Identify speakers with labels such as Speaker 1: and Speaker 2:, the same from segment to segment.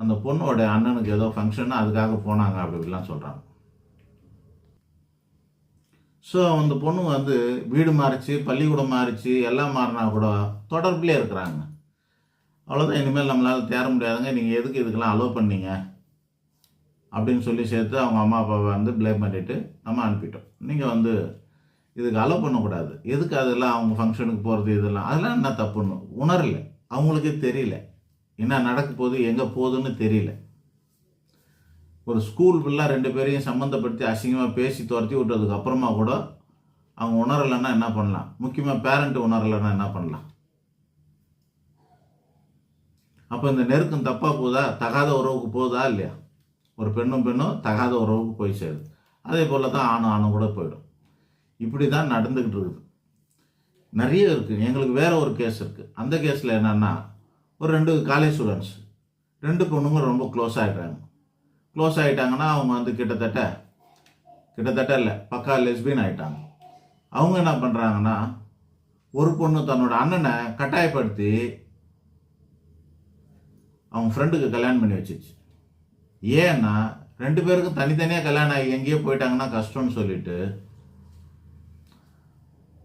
Speaker 1: அந்த பொண்ணோட அண்ணனுக்கு ஏதோ ஃபங்க்ஷன் அதுக்காக போனாங்க அப்படி இப்படிலாம் சொல்கிறாங்க ஸோ அந்த பொண்ணு வந்து வீடு மாறிச்சு பள்ளிக்கூடம் மாறிச்சு எல்லாம் மாறினா கூட தொடர்புலேயே இருக்கிறாங்க. அவ்வளோதான் இனிமேல் நம்மளால் தேர முடியாதுங்க. நீங்கள் எதுக்கு இதுக்கெல்லாம் அலோவ் பண்ணீங்க? அப்படின்னு சொல்லி சேர்த்து அவங்க அம்மா அப்பாவை வந்து ப்ளேம் பண்ணிவிட்டு நம்ம அனுப்பிட்டோம். நீங்கள் வந்து இதுக்கு அலோவ் பண்ணக்கூடாது. எதுக்கு அதெல்லாம் அவங்க ஃபங்க்ஷனுக்கு போகிறது இதெல்லாம் அதெல்லாம் என்ன தப்புன்னு உணரல. அவங்களுக்கே தெரியல. என்ன நடக்க போகுது எங்கே போகுதுன்னு தெரியல. ஒரு ஸ்கூல் ஃபுல்லாக ரெண்டு பேரையும் சம்மந்தப்படுத்தி அசிங்கமாக பேசி துரத்தி விட்டதுக்கு அப்புறமா கூட அவங்க உணரலைன்னா என்ன பண்ணலாம்? முக்கியமாக பேரண்ட் உணரலைன்னா என்ன பண்ணலாம்? அப்போ இந்த நெருக்கம் தப்பாக போதா? தகாத உறவுக்கு போதா இல்லையா? ஒரு பெண்ணும் பெண்ணும் தகாத உறவுக்கு போய் சேருது. அதே போல் தான் ஆணும் ஆணும் கூட போயிடும். இப்படி தான் நடந்துக்கிட்டு இருக்குது. நிறைய இருக்குது எங்களுக்கு வேற ஒரு கேஸ் இருக்குது அந்த கேஸில் என்னென்னா ஒரு ரெண்டு காலேஜ் ஸ்டூடெண்ட்ஸ் ரெண்டு பொண்ணுங்க ரொம்ப க்ளோஸ் ஆகிட்டாங்க க்ளோஸ் ஆகிட்டாங்கன்னா அவங்க வந்து கிட்டத்தட்ட கிட்டத்தட்ட இல்லை பக்கா லெஸ்பின் ஆகிட்டாங்க அவங்க என்ன பண்ணுறாங்கன்னா ஒரு பொண்ணு தன்னோட அண்ணனை கட்டாயப்படுத்தி அவங்க ஃப்ரெண்டுக்கு கல்யாணம் பண்ணி வச்சிச்சு. ஏன்னா ரெண்டு பேருக்கும் தனித்தனியாக கல்யாணம் ஆகி எங்கேயோ போயிட்டாங்கன்னா கஷ்டம்னு சொல்லிட்டு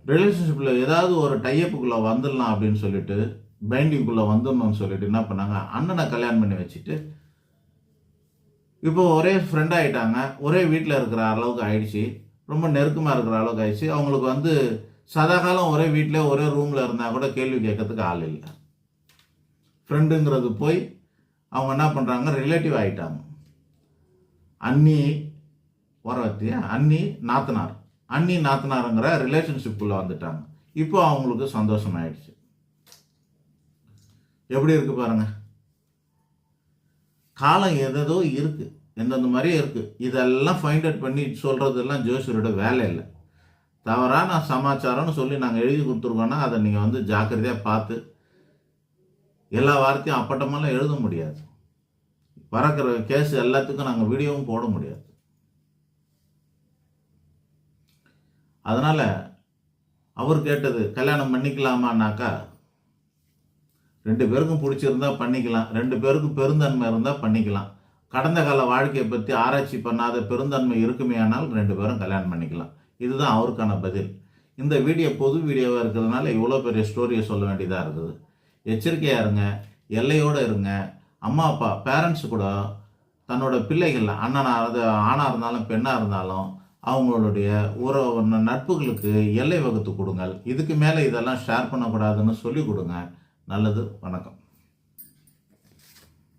Speaker 1: ரிலேஷன்ஷிப்பில் ஏதாவது ஒரு டையப்புக்குள்ளே வந்துடலாம் அப்படின்னு சொல்லிட்டு பைண்டிங்குள்ளே வந்துடணும்னு சொல்லிட்டு என்ன பண்ணாங்க? அண்ணனை கல்யாணம் பண்ணி வச்சுட்டு இப்போ ஒரே ஃப்ரெண்ட் ஆகிட்டாங்க ஒரே வீட்டில் இருக்கிற அளவுக்கு ஆயிடுச்சு. ரொம்ப நெருக்கமாக இருக்கிற அளவுக்கு ஆயிடுச்சு. அவங்களுக்கு வந்து சதாகாலம் ஒரே வீட்டில் ஒரே ரூமில் இருந்தால் கூட கேள்வி கேட்கறதுக்கு ஆள் இல்லை. ஃப்ரெண்டுங்கிறது போய் அவங்க என்ன பண்ணுறாங்க ரிலேட்டிவ் ஆகிட்டாங்க அண்ணி வரவத்தியா அண்ணி நாத்தனார். அண்ணி நாத்தனாருங்கிற ரிலேஷன்ஷிப்புக்குள்ளே வந்துட்டாங்க. இப்போ அவங்களுக்கு சந்தோஷம் ஆயிடுச்சு எப்படி இருக்கு பாருங்க. காலம் எதோ இருக்கு. எந்தெந்த மாதிரியே இருக்கு. இதெல்லாம் ஃபைண்ட் அவுட் பண்ணி சொல்றதெல்லாம் ஜோசியரோட வேலை இல்லை. தவறான சமாச்சாரம்னு சொல்லி நாங்கள் எழுதி கொடுத்துருக்கோன்னா அதை நீங்கள் வந்து ஜாக்கிரதையாக பார்த்து எல்லா வார்த்தையும் அப்பட்டமெல்லாம் எழுத முடியாது. பறக்கிற கேஸ் எல்லாத்துக்கும் நாங்கள் வீடியோவும் போட முடியாது. அதனால் அவர் கேட்டது கல்யாணம் பண்ணிக்கலாமான்னாக்கா ரெண்டு பேருக்கும் பிடிச்சிருந்தா பண்ணிக்கலாம். ரெண்டு பேருக்கும் பெருந்தன்மை இருந்தால் பண்ணிக்கலாம். கடந்த கால வாழ்க்கையை பற்றி ஆராய்ச்சி பண்ணாத பெருந்தன்மை இருக்குமே ஆனால் ரெண்டு பேரும் கல்யாணம் பண்ணிக்கலாம். இதுதான் அவருக்கான பதில். இந்த வீடியோ பொது வீடியோவாக இருக்கிறதுனால இவ்வளோ பெரிய ஸ்டோரியை சொல்ல வேண்டியதாக இருக்குது. எச்சரிக்கையாக இருங்க எல்லையோடு இருங்க. அம்மா அப்பா பேரண்ட்ஸ் கூட தன்னோட பிள்ளைகள் அண்ணனாக ஆணாக இருந்தாலும் பெண்ணாக இருந்தாலும் அவங்களுடைய உறவு நட்புகளுக்கு எல்லை வகுத்து கொடுங்கள். இதுக்கு மேலே இதெல்லாம் ஷேர் பண்ணக்கூடாதுன்னு சொல்லி கொடுங்க. நல்லது வணக்கம்.